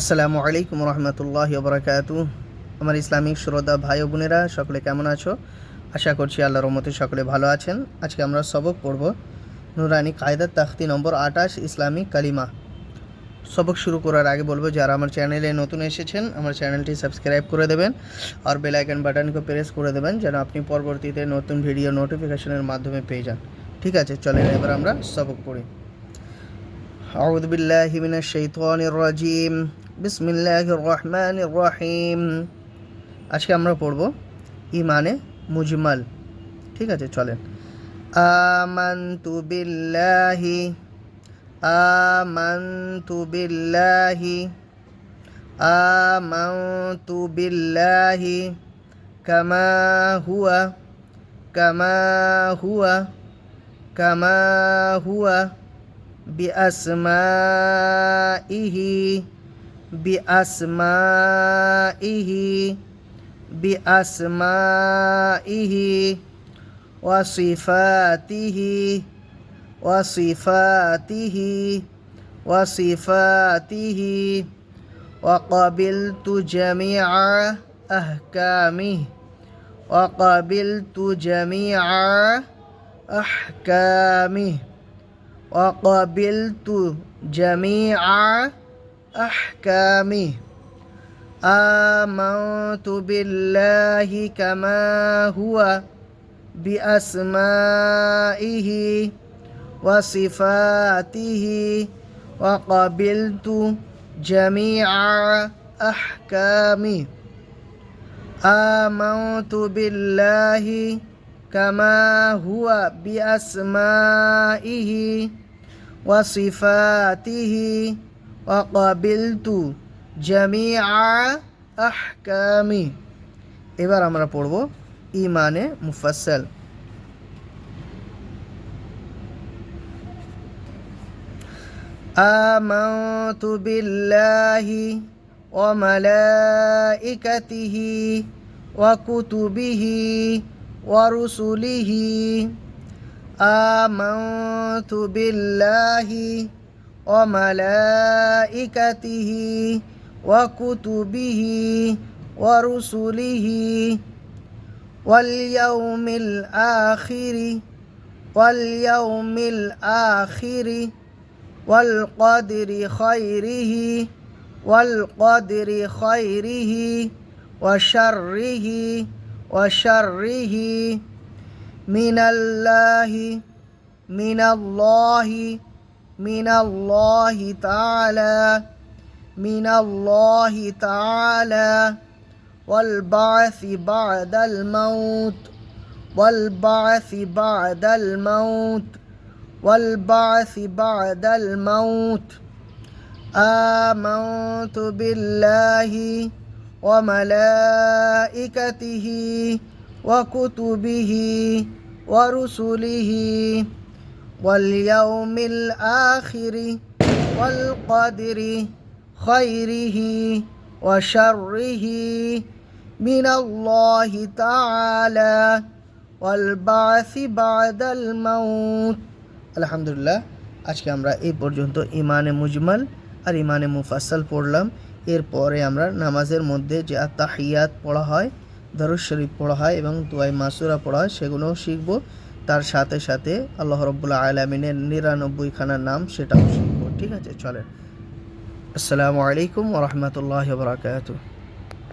আসসালামু আলাইকুম রহমতুল্লাহ বরাকাতু আমার ইসলামিক শ্রোতা ভাই বোনেরা, সকলে কেমন আছো? আশা করছি আল্লাহর রহমতে সকলে ভালো আছেন। আজকে আমরা সবক পড়ব নুরানি কায়দার তাখতি নম্বর আঠাশ ইসলামিক কালিমা। সবক শুরু করার আগে বলব, যারা আমার চ্যানেলে নতুন এসেছেন, আমার চ্যানেলটি সাবস্ক্রাইব করে দেবেন আর বেল আইকন বাটনকে প্রেস করে দেবেন, যেন আপনি পরবর্তীতে নতুন ভিডিও নোটিফিকেশনের মাধ্যমে পেয়ে যান। ঠিক আছে, চলেন এবার আমরা সবক পড়ি। أعوذ بالله من الشيطان الرجيم بسم الله الرحمن الرحيم আজকে আমরা পড়ব ইমানে মুজমাল ঠিক আছে চলেন আমানতু বিল্লাহি আমানতু বিল্লাহি আমানতু বিল্লাহি কামা হুয়া কামা হুয়া কামা হুয়া بأسمائه بأسمائه بأسمائه وصفاته وصفاته وصفاته. وقبلت جميع أحكامه وقبلت جميع أحكامه. وقبلت جميع أحكامه آمنت بالله كما هو بأسمائه وصفاته وقبلت جميع أحكامه آمنت بالله كما هو بأسمائه وصفاته وقبلت جميع أحكامه এবার আমরা পড়ব ইমানে মুফাসসাল آمنت بالله وملائكته وكتبه ورسله. آمنت بالله وملائكته وكتبه ورسله واليوم الآخر واليوم الآخر والقدر خيره والقدر خيره وشره. وشره من الله من الله من الله تعالى من الله تعالى. والبعث بعد الموت والبعث بعد الموت والبعث بعد الموت. آمنت بالله وملائكته وكتبه ورسله واليوم الآخر والقدر خيره وشره من الله تعالى والبعث بعد الموت الحمد لله আজকে আমরা এই পর্যন্ত ইমানে মুজমাল আর ইমানে মুফাসসাল পড়লাম এরপরে আমরা নামাজের মধ্যে যে আত্মাহিয়াত পড়া হয়, দরুদ শরীফ পড়া হয় এবং দুয়াই মাসুরা পড়া হয়, সেগুলোও শিখব। তার সাথে সাথে আল্লাহ রব্বুল্লাহ আলমিনের নিরানব্বই খানার নাম সেটাও শিখব। ঠিক আছে, চলেন। আসসালামু আলাইকুম ওরহমতুল্লাহ বরাকাতু